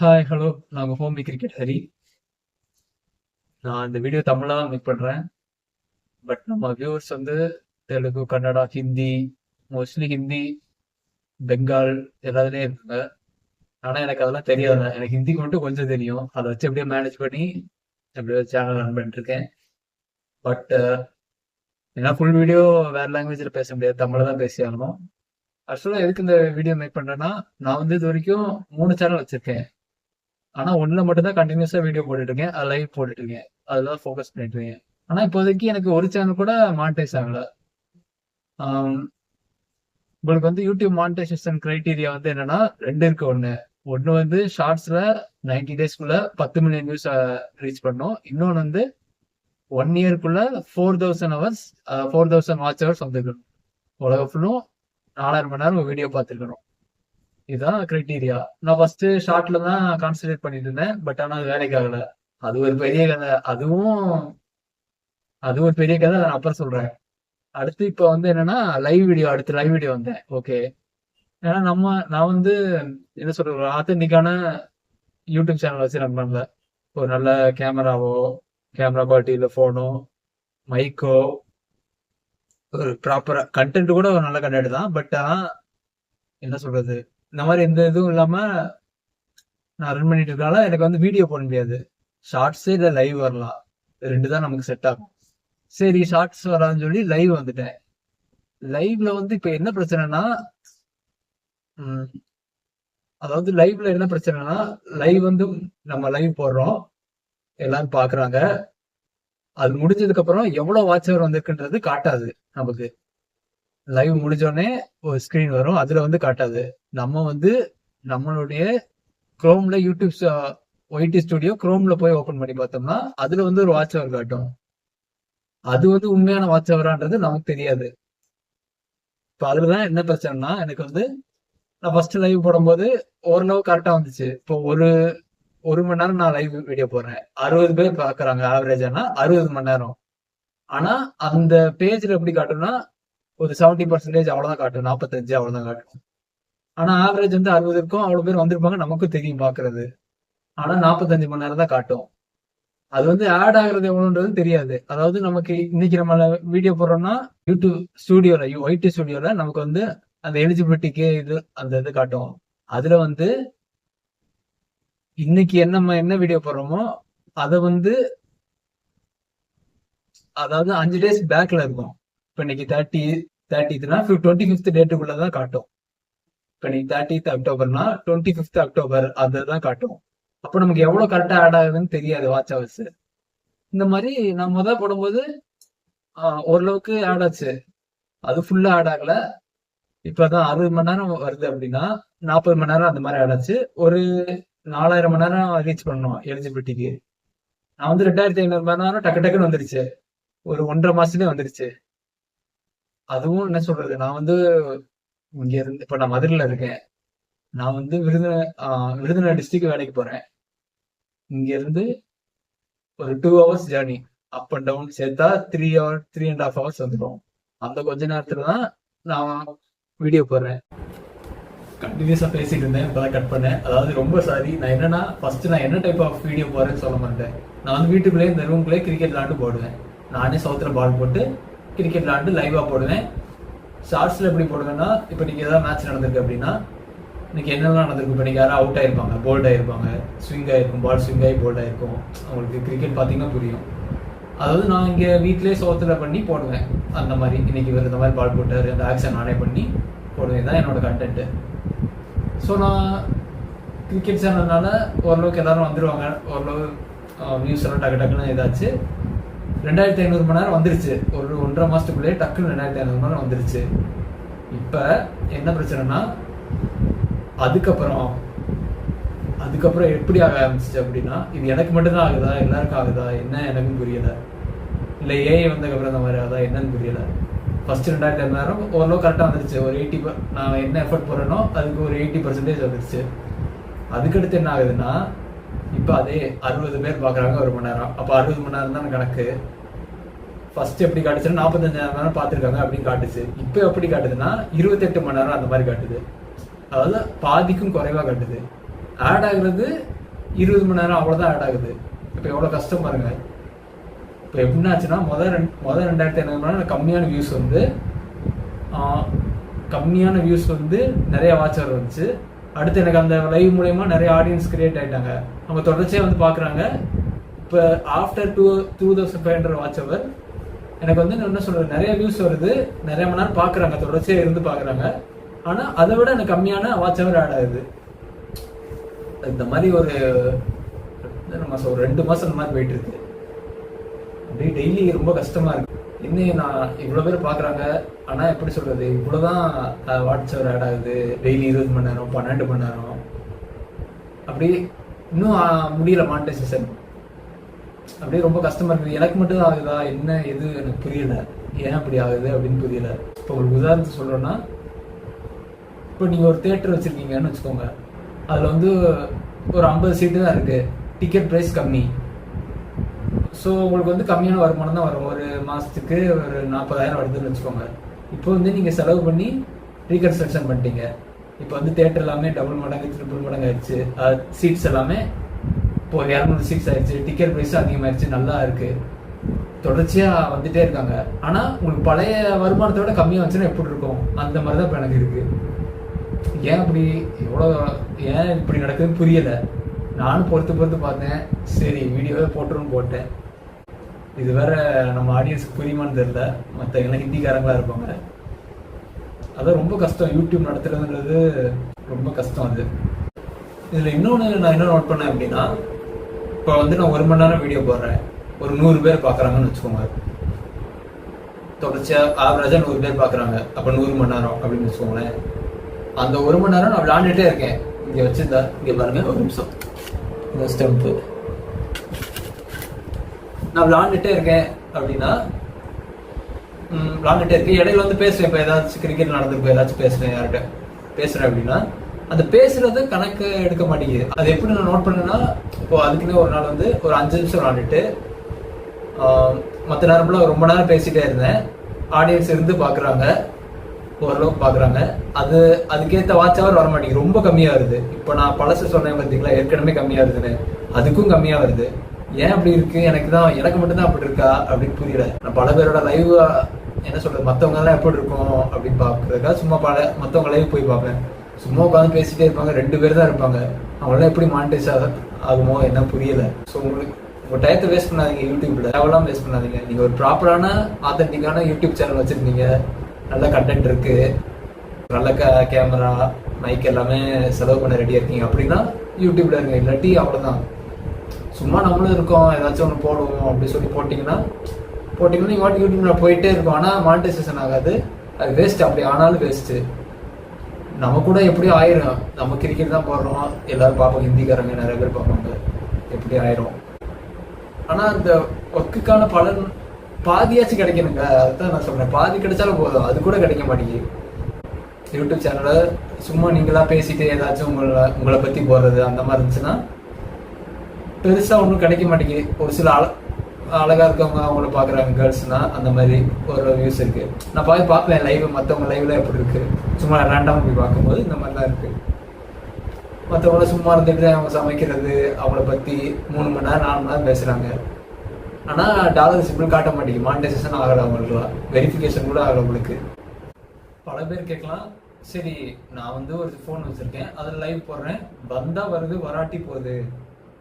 Hi hello நாங்கள் Homi cricket Hari. நான் இந்த வீடியோ தமிழாக மேக் பண்ணுறேன் பட் நம்ம வியூவர்ஸ் வந்து தெலுங்கு கன்னடா ஹிந்தி மோஸ்ட்லி ஹிந்தி பெங்கால் எல்லாத்துலேயும் இருக்காங்க. ஆனால் எனக்கு அதெல்லாம் தெரியாது எனக்கு ஹிந்திக்கு மட்டும் கொஞ்சம் தெரியும். அதை வச்சு எப்படியோ மேனேஜ் பண்ணி எப்படியோ சேனல் ரன் பண்ணிட்டு இருக்கேன் பட் ஏன்னா ஃபுல் வீடியோ வேறு லாங்குவேஜில் பேச முடியாது. தமிழில் தான் பேசி ஆகணும் ஆக்சுவலாக எதுக்கு இந்த வீடியோ மேக் பண்ணுறேன்னா நான் வந்து இது வரைக்கும் மூணு சேனல் வச்சுருக்கேன். ஆனா ஒண்ணுல மட்டும்தான் கண்டினியூஸா வீடியோ போட்டுட்டு இருக்கேன் லைவ் போட்டுட்டு இருக்கேன் அதெல்லாம் ஃபோக்கஸ் பண்ணிட்டு இருக்கேன் ஆனா இப்போதைக்கு எனக்கு ஒரு சேனல் கூட மானிட்டைஸ் ஆகல. உங்களுக்கு வந்து யூடியூப் மானிட்டைசேஷன் கிரைட்டீரியா வந்து என்னன்னா ரெண்டு இருக்கு ஒண்ணு. ஒன்னு வந்து ஷார்ட்ஸ்ல 90 டேஸ்க்குள்ள பத்து மில்லியன் வியூஸ் ரீச் பண்ணோம். இன்னொன்னு வந்து one இயர்க்குள்ள four thousand hours four thousand watch hours வந்துருக்கணும். உலகம் ஃபுல்லும் நாலாயிரம் மணி நேரம் வீடியோ பார்த்துருக்கணும். இதுதான் கிரைட்டீரியா நான் ஃபர்ஸ்ட் ஷார்ட்ல தான் கான்சென்ட்ரேட் பண்ணிட்டு இருந்தேன். பட் ஆனா அது வேலைக்கு ஆகல. அது ஒரு பெரிய கதை. அதுவும் அது ஒரு பெரிய கதை. நான் அப்புறம் சொல்றேன். அடுத்து இப்போ வந்து என்னன்னா லைவ் வீடியோ அடுத்து லைவ் வீடியோ வந்தேன். ஓகே ஏன்னா நம்ம நான் வந்து என்ன சொல்றது ஒரு ஆத்தன்டிக்கான யூடியூப் சேனல் வச்சு ரன் பண்ணல. ஒரு நல்ல கேமராவோ கேமரா குவாலிட்டி இல்லை ஃபோனோ மைக்கோ ஒரு ப்ராப்பரா கண்டென்ட் கூட ஒரு நல்ல கண்டென்ட் தான். பட் ஆனால் என்ன சொல்றது இந்த மாதிரி எந்த இதுவும் இல்லாம நான் ரன் பண்ணிட்டு இருக்கனால எனக்கு வந்து வீடியோ போட முடியாது. ஷார்ட்ஸே இல்லை லைவ் வரலாம். ரெண்டு தான் நமக்கு செட் ஆகும். சரி ஷார்ட்ஸ் வரான்னு சொல்லி லைவ் வந்துட்டேன். லைவ்ல வந்து இப்ப என்ன பிரச்சனைனா அதாவது லைவ்ல என்ன பிரச்சனைனா லைவ் வந்து நம்ம லைவ் போடுறோம். எல்லாரும் பாக்குறாங்க. அது முடிஞ்சதுக்கு அப்புறம் எவ்வளவு வாட்ச் அவர் வந்திருக்குன்றது காட்டாது நமக்கு. லைவ் முடிஞ்சோடனே ஒரு ஸ்க்ரீன் வரும். அதுல வந்து காட்டாது. நம்ம வந்து நம்மளுடைய க்ரோமில் யூடியூப் ஒயிட்டி ஸ்டுடியோ குரோம்ல போய் ஓப்பன் பண்ணி பார்த்தோம்னா அதுல வந்து ஒரு வாட்ச் அவர் காட்டும். அது வந்து உண்மையான வாட்ச் அவரான்றது நமக்கு தெரியாது. இப்ப அதுலதான் என்ன பிரச்சனைனா எனக்கு வந்து நான் ஃபர்ஸ்ட் லைவ் போடும்போது ஓரளவு கரெக்டா வந்துச்சு. இப்போ ஒரு ஒரு மணி நேரம் நான் லைவ் வீடியோ போடுறேன். அறுபது பேர் பாக்குறாங்க ஆனால் அறுபது மணி நேரம். ஆனா அந்த பேஜ்ல எப்படி காட்டும்னா ஒரு செவன்டி பர்சன்டேஜ் அவ்வளவுதான் காட்டும். நாற்பத்தஞ்சு அவ்வளவுதான் காட்டும். ஆனா ஆவரேஜ் வந்து அறுபது இருக்கும். அவ்வளவு பேர் வந்திருப்பாங்க. நமக்கும் தெரியும் பாக்குறது. ஆனா நாற்பத்தஞ்சு மணி நேரம் தான் காட்டும். அது வந்து ஆட் ஆகுறது எவ்வளோன்றது தெரியாது. அதாவது நமக்கு இன்னைக்கு நம்ம வீடியோ போடுறோம்னா யூடியூப் ஸ்டூடியோல ஒயிட் ஸ்டூடியோல நமக்கு வந்து அந்த எலிஜிபிலிட்டிக்கு இது அந்த இது காட்டும். அதுல வந்து இன்னைக்கு என்ன நம்ம என்ன வீடியோ போடுறோமோ அதை வந்து அதாவது அஞ்சு டேஸ் பேக்ல இருக்கும். இப்போ இன்னைக்கு தேர்ட்டி தேர்ட்டித்னா டுவெண்ட்டி ஃபிஃப்த் டேட்டுக்குள்ள தான் காட்டும். இப்போ இன்னைக்கு தேர்ட்டித் அக்டோபர்னா டுவெண்ட்டி ஃபிஃப்த் அக்டோபர் அதை தான் காட்டும். அப்போ நமக்கு எவ்வளோ கரெக்டாக ஆட் ஆகுதுன்னு தெரியாது வாட்ச் ஹவர்ஸ் இந்த மாதிரி நான் முதல் போடும்போது ஆஹ், ஓரளவுக்கு ஆட் ஆச்சு. அது ஃபுல்லா ஆட் ஆகல. இப்பதான் அறுபது மணி நேரம் வருது அப்படின்னா நாற்பது மணி நேரம் அந்த மாதிரி ஆட் ஆச்சு. ஒரு நாலாயிரம் மணி நேரம் ரீச் பண்ணோம் எலிஜிபிலிட்டிக்கு நான் வந்து ரெண்டாயிரத்தி ஐநூறு மணி நேரம் டக்கு டக்குன்னு வந்துருச்சு. ஒரு ஒன்றரை மாசத்துலயே வந்துருச்சு. அதுவும் என்ன சொல்றது? நான் வந்து இங்க இருந்து இப்ப நான் மதுரையில இருக்கேன். நான் வந்து விருதுநகர் விருதுநகர் டிஸ்ட்ரிக்ட் வேலைக்கு போறேன். இங்க இருந்து ஒரு two hours journey up and down சேர்த்தா three hour three and half hours வந்துடும் அந்த கொஞ்ச நேரத்துல தான் நான் வீடியோ போடுறேன். கண்டினியூஸா பேசிட்டு இருந்தேன். இப்பதான் கட் பண்ணேன். அதாவது ரொம்ப சாரி நான் என்னன்னா ஃபர்ஸ்ட் நான் என்ன டைப் ஆஃப் வீடியோ போறேன்னு சொல்ல மாட்டேன் நான் வந்து வீட்டுக்குள்ளேயே இந்த ரூம்குள்ளேயே கிரிக்கெட் விளாண்டு போடுவேன். நானே சவுத்துல பால் போட்டு கிரிக்கெட் விளாண்டு லைவாக போடுவேன். ஷார்ட்ஸில் எப்படி போடுவேன்னா இப்போ நீங்கள் எதாவது மேட்ச் நடந்திருக்கு அப்படின்னா இன்னைக்கு என்னெல்லாம் நடந்திருக்கு? இப்போ நீங்கள் யாரும் அவுட் ஆயிருப்பாங்க போல்ட் ஆயிருப்பாங்க ஸ்விங் ஆயிருக்கும் பால் ஸ்விங் ஆகி போல்ட் ஆயிருக்கும். அவங்களுக்கு கிரிக்கெட் பார்த்தீங்கன்னா புரியும். அதாவது நான் இங்கே வீட்டிலே சோத்தில் பண்ணி போடுவேன். அந்த மாதிரி இன்னைக்கு இவர் இந்த மாதிரி பால் போட்டாரு அந்த ஆக்ஷன் நானே பண்ணி போடுவேன். தான் என்னோட கண்டென்ட்டு ஸோ நான் கிரிக்கெட் சேனல்னால ஓரளவுக்கு எல்லாரும் வந்துடுவாங்க ஓரளவு நியூஸ் எல்லாம் டக்கு டக்குன்னு ஏதாச்சு ரெண்டாயிரத்தி ஐநூறு மணி நேரம் வந்துருச்சு. ஒரு ஒன்றரை மாதத்துக்குள்ளே டக்குன்னு ரெண்டாயிரத்தி ஐநூறு மணி நேரம் வந்துருச்சு. இப்போ என்ன பிரச்சனைனா அதுக்கப்புறம் அதுக்கப்புறம் எப்படி ஆக ஆரம்பிச்சிச்சு அப்படின்னா இது எனக்கு மட்டும்தான் ஆகுதா? எல்லாருக்கும் ஆகுதா? என்ன எனக்கும் புரியலை. இல்லை ஏஐ வந்ததுக்கப்புறம் இந்த மாதிரி ஆகுதா? என்னன்னு புரியல. ஃபர்ஸ்ட் ரெண்டாயிரத்தி ஐநூறு ஓரளவு கரெக்டாக வந்துருச்சு. ஒரு எயிட்டி நான் என்ன எஃபர்ட் போடுறேனோ அதுக்கு ஒரு எயிட்டி பர்சன்டேஜ் வந்துருச்சு. அதுக்கடுத்து என்ன ஆகுதுன்னா இப்போ அதே அறுபது பேர் பார்க்குறாங்க ஒரு மணி நேரம் அப்போ அறுபது மணி நேரம் தான் கணக்கு? ஃபர்ஸ்ட் எப்படி காட்டுச்சுன்னா நாற்பத்தஞ்சாயிரம் நேரம் பார்த்துருக்காங்க அப்படின்னு காட்டுச்சு. இப்போ எப்படி காட்டுதுன்னா இருபத்தெட்டு மணி நேரம் அந்த மாதிரி காட்டுது. அதாவது பாதிக்கும் குறைவாக காட்டுது. ஆட் ஆகுறது இருபது மணி நேரம் அவ்வளோதான் ஆட் ஆகுது. இப்போ எவ்வளோ கஷ்டம் பாருங்க. இப்போ எப்படின்னாச்சுன்னா முதல் ரெண்டு முதல் ரெண்டாயிரத்தி ஐநூறு மணி நேரம் கம்மியான வியூஸ் வந்து கம்மியான வியூஸ் வந்து நிறைய வாட்சர் வந்துச்சு. அடுத்து எனக்கு அந்த லைவ் மூலயமா நிறைய ஆடியன்ஸ் கிரியேட் ஆயிட்டாங்க. அவங்க தொடர்ச்சியாக வந்து பார்க்குறாங்க இப்போ after two two thousand five hundred watch hour எனக்கு வந்து என்ன சொல்கிறது நிறைய வியூஸ் வருது. நிறைய மணி நேரம் பார்க்குறாங்க தொடர்ச்சியாக இருந்து பார்க்குறாங்க ஆனால் அதை விட எனக்கு கம்மியான வாட்ச் அவர் ஆட் ஆகுது. இந்த மாதிரி ஒரு மாதம் ஒரு ரெண்டு மாதம் இந்த மாதிரி போயிட்டு இருக்கு. அப்படியே டெய்லி ரொம்ப கஷ்டமா இருக்கு. இன்னும் நான் இவ்வளோ பேர் பார்க்குறாங்க. ஆனால் எப்படி சொல்கிறது இவ்வளோ தான் வாட்ஸ்அப் ஆட் ஆகுது. டெய்லி இருபது மணி நேரம் பன்னெண்டு மணி நேரம். அப்படி இன்னும் முடியல மானிட்டைசேஷன் அப்படியே ரொம்ப கஷ்டமாக இருக்குது. எனக்கு மட்டும் தான் ஆகுதா? என்ன எது? எனக்கு புரியல. ஏன் அப்படி ஆகுது அப்படின்னு புரியல. இப்போ ஒரு உதாரணத்தை சொல்கிறோன்னா இப்போ நீங்கள் ஒரு தேட்டர் வச்சுருக்கீங்கன்னு வச்சுக்கோங்க. அதில் வந்து ஒரு ஐம்பது சீட்டு தான் இருக்குது டிக்கெட் ப்ரைஸ் கம்மி. ஸோ உங்களுக்கு வந்து கம்மியான வருமானம் தான் வரும். ஒரு மாதத்துக்கு ஒரு நாற்பதாயிரம் வருதுன்னு வச்சுக்கோங்க. இப்போ வந்து நீங்கள் செலவு பண்ணி ரீகன்ஸ்ட்ரக்ஷன் பண்ணிட்டீங்க. இப்போ வந்து தேட்டர் எல்லாமே டபுள் மடங்கு ட்ரிபிள் மடங்கு ஆயிடுச்சு. சீட்ஸ் எல்லாமே இப்போ இரநூறு சீட்ஸ் ஆயிடுச்சு. டிக்கெட் ப்ரைஸும் அதிகமாகிடுச்சு நல்லா இருக்குது தொடர்ச்சியாக வந்துட்டே இருக்காங்க. ஆனால் உங்களுக்கு பழைய வருமானத்தை விட கம்மியாக வந்துச்சுன்னா எப்படி இருக்கும்? அந்த மாதிரி தான் இப்போ எனக்கு இருக்குது ஏன் அப்படி? எவ்வளோ ஏன் இப்படி நடக்குதுன்னு புரியலை. நானும் பொறுத்து பொறுத்து பார்த்தேன். சரி வீடியோவே போட்டுருன்னு போட்டேன். இது வேற நம்ம ஆடியன்ஸ் புரியுமான்னு தெரியல. மற்றவங்களாம் எல்லாம் இருப்பாங்க. அதான் ரொம்ப கஷ்டம். யூடியூப் நடத்துறதுன்றது ரொம்ப கஷ்டம் அது. இதில் இன்னொன்று நான் என்ன நோட் பண்ணேன் அப்படின்னா இப்போ வந்து நான் ஒரு மணி நேரம் வீடியோ போடுறேன். ஒரு நூறு பேர் பார்க்குறாங்கன்னு வச்சுக்கோங்க. தொடர்ச்சியாக ஆவரேஜாக நூறு பேர் பார்க்குறாங்க அப்போ நூறு மணி நேரம் அப்படின்னு வச்சுக்கோங்களேன். அந்த ஒரு மணி நேரம் நான் விளாண்டுட்டே இருக்கேன். இங்கே வச்சுருந்தா இங்கே பாருங்க ஒரு நிமிஷம். இந்த ஸ்டெம்ப்பு. நான் விளாண்டுட்டே இருக்கேன் அப்படின்னா விளாண்டுட்டே இருக்கேன். இடையில வந்து பேசுறேன் இப்போ ஏதாச்சும் கிரிக்கெட் நடந்திருக்கும் ஏதாச்சும் பேசுறேன் யார்கிட்ட பேசுறேன் அப்படின்னா அந்த பேசுறது கணக்கு எடுக்க மாட்டேங்குது. அது எப்படி நான் நோட் பண்ணேன்னா இப்போ அதுக்குன்னு ஒரு நாள் வந்து ஒரு அஞ்சு நிமிஷம் விளாண்டுட்டு மற்ற நேரம்ல ரொம்ப நேரம் பேசிட்டே இருந்தேன். ஆடியன்ஸ் இருந்து பார்க்குறாங்க ஓரளவுக்கு பார்க்குறாங்க அது அதுக்கேற்ற வாட்ச் அவர் வர மாட்டேங்குது. ரொம்ப கம்மியாக வருது. இப்போ நான் பழசு சொன்னேன் பார்த்தீங்களா ஏற்கனவே கம்மியாக வருதுன்னு. அதுக்கும் கம்மியாக வருது. ஏன் அப்படி இருக்கு? எனக்கு தான் எனக்கு மட்டும்தான் அப்படி இருக்கா? அப்படின்னு புரியல. நான் பல பேரோட லைவ் என்ன சொல்றது மற்றவங்க எல்லாம் எப்படி இருக்கும் அப்படின்னு பார்க்கறதுக்காக சும்மா பல மற்றவங்க லைவ் போய் பார்ப்பேன். சும்மா உட்காந்து பேசிட்டே இருப்பாங்க. ரெண்டு பேர் தான் இருப்பாங்க. அவங்களாம் எப்படி மானிட்டைஸ் ஆகுமோ என்ன புரியல. ஸோ உங்களுக்கு உங்க டயத்தை வேஸ்ட் பண்ணாதீங்க யூடியூப்ல தேவையெல்லாம் வேஸ்ட் பண்ணாதீங்க. நீங்க ஒரு ப்ராப்பரான ஆத்தன்டிக்கான யூடியூப் சேனல் வச்சிருந்தீங்க. நல்ல கண்டென்ட் இருக்கு. நல்ல கேமரா மைக் எல்லாமே செலவு பண்ண ரெடியாக இருக்கீங்க. அப்படின்னா யூடியூப்ல இருங்க. இல்லாட்டி அவ்வளோதான் சும்மா நம்மளும் இருக்கோம். ஏதாச்சும் ஒன்று போடுவோம் அப்படின்னு சொல்லி போட்டிங்கன்னா போட்டிங்கன்னா நீங்கள் வாட்டி யூடியூப்ல போயிட்டே இருக்கும். ஆனால் மானிட்டைசேஷன் ஆகாது. அது வேஸ்ட் அப்படி ஆனாலும் வேஸ்ட்டு நம்ம கூட எப்படியும் ஆயிரும். நம்ம கிரிக்கெட் தான் போடுறோம். எல்லாரும் பார்ப்போம். ஹிந்திக்காரங்க நிறைய பேர் பார்ப்பாங்க. எப்படி ஆயிரும். ஆனால் அந்த ஒர்க்குக்கான பலன் பாதியாச்சும் கிடைக்கணுங்க அதுதான் நான் சொல்றேன். பாதி கிடைச்சாலும் போதும். அது கூட கிடைக்க மாட்டேங்குது. யூடியூப் சேனல்ல சும்மா நீங்களா பேசிட்டு ஏதாச்சும் உங்களை உங்களை பத்தி போடுறது அந்த மாதிரி இருந்துச்சுன்னா பெருசா ஒன்றும் கிடைக்க மாட்டேங்குது. ஒரு சில அழ அழகா இருக்கவங்க அவங்கள பாக்குறாங்க கேர்ள்ஸ்னா அந்த மாதிரி ஒரு வியூஸ் இருக்கு. நான் பார்த்து பார்ப்பேன் லைவ் மற்றவங்க லைவ்ல எப்படி இருக்கு? சும்மா ரேண்டமாக போய் பார்க்கும்போது இந்த மாதிரிலாம் இருக்கு. மற்றவங்கள சும்மா இருந்துட்டு அவங்க சமைக்கிறது அவங்கள பத்தி மூணு மணி நேரம் நாலு மணி நேரம் பேசுறாங்க. ஆனால் டாலர் சிம்பிள் காட்ட மாட்டேங்குது. மானிட்டைசேஷன் ஆகலை அவங்களுக்குலாம் வெரிஃபிகேஷன் கூட ஆகலை உங்களுக்கு. பல பேர் கேட்கலாம். சரி நான் வந்து ஒரு ஃபோன் வச்சுருக்கேன். அதில் லைவ் போடுறேன். வந்தால் வருது வராட்டி போகுது.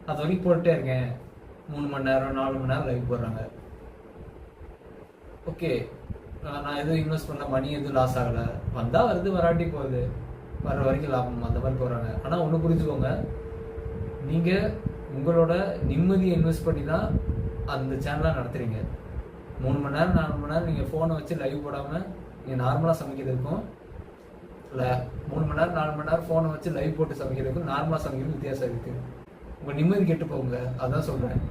அது வரைக்கும் போட்டுட்டே இருக்கேன். மூணு மணி நேரம் நாலு மணி நேரம் லைவ் போடுறாங்க. ஓகே நான் எதுவும் இன்வெஸ்ட் பண்ண மணி எதுவும் லாஸ் ஆகலை. வந்தால் வருது வராட்டி போகுது. வர வரைக்கும் லாபம் அந்த மாதிரி போகிறாங்க ஆனால் ஒன்று புரிஞ்சுக்கோங்க. நீங்கள் உங்களோட நிம்மதியை இன்வெஸ்ட் பண்ணி தான் அந்த சேனலாக நடத்துறீங்க மூணு மணி நேரம் நாலு மணி நேரம் நீங்கள் ஃபோனை வச்சு லைவ் போடாமல் நீங்கள் நார்மலாக சமைக்கிறதுக்கும் இல்லை மூணு மணி நேரம் நாலு மணி நேரம் ஃபோனை வச்சு லைவ் போட்டு சமைக்கிறதுக்கும் நார்மலாக சமைக்கிறது வித்தியாசம் இருக்குது உங்கள் நிம்மதி கெட்டு போகுங்க அதான் சொல்கிறேன்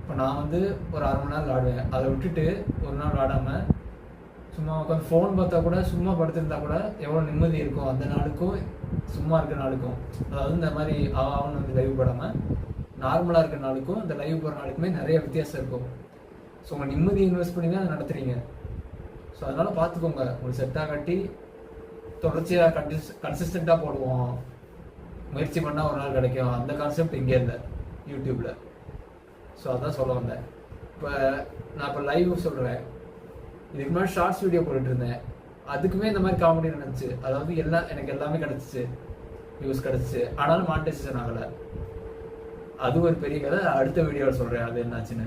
இப்போ நான் வந்து ஒரு அரை மணி நேரம் விளாடுவேன் அதை விட்டுட்டு ஒரு நாள் விளாடாமல் சும்மா உட்காந்து ஃபோன் பார்த்தா கூட சும்மா படுத்திருந்தா கூட எவ்வளோ நிம்மதி இருக்கும் அந்த நாளுக்கும் சும்மா இருக்கிற நாளுக்கும் அதாவது இந்த மாதிரி ஆகணும் வந்து லைவ் படாமல் நார்மலாக இருக்கிற நாளுக்கும் இந்த லைவ் போகிற நாளுக்குமே நிறைய வித்தியாசம் இருக்கும். ஸோ உங்கள் நிம்மதி இன்வெஸ்ட் பண்ணி தான் அதை நடத்துகிறீங்க ஸோ அதனால் பார்த்துக்கோங்க. உங்களுக்கு செட்டாக கட்டி தொடர்ச்சியாக கன்சிஸ் கன்சிஸ்டண்ட்டாக போடுவோம். முயற்சி பண்ணால் ஒரு நாள் கிடைக்கும். அந்த கான்செப்ட் இங்கே இல்லை. யூடியூப்பில் ஸோ அதான் சொல்ல வந்தேன். இப்போ நான் இப்போ லைவ் சொல்கிறேன் இதுக்கு முன்னாடி ஷார்ட்ஸ் வீடியோ போட்டுட்டு இருந்தேன். அதுக்குமே இந்த மாதிரி காமெடி நடந்துச்சு. அதாவது எல்லாம் எனக்கு எல்லாமே கிடச்சிச்சு. வியூஸ் கிடச்சிச்சு. ஆனாலும் மானிட்டைசேஷன் ஆகலை. அது ஒரு பெரிய கதை. அடுத்த வீடியோவில் சொல்கிறேன் அது என்னாச்சுன்னு.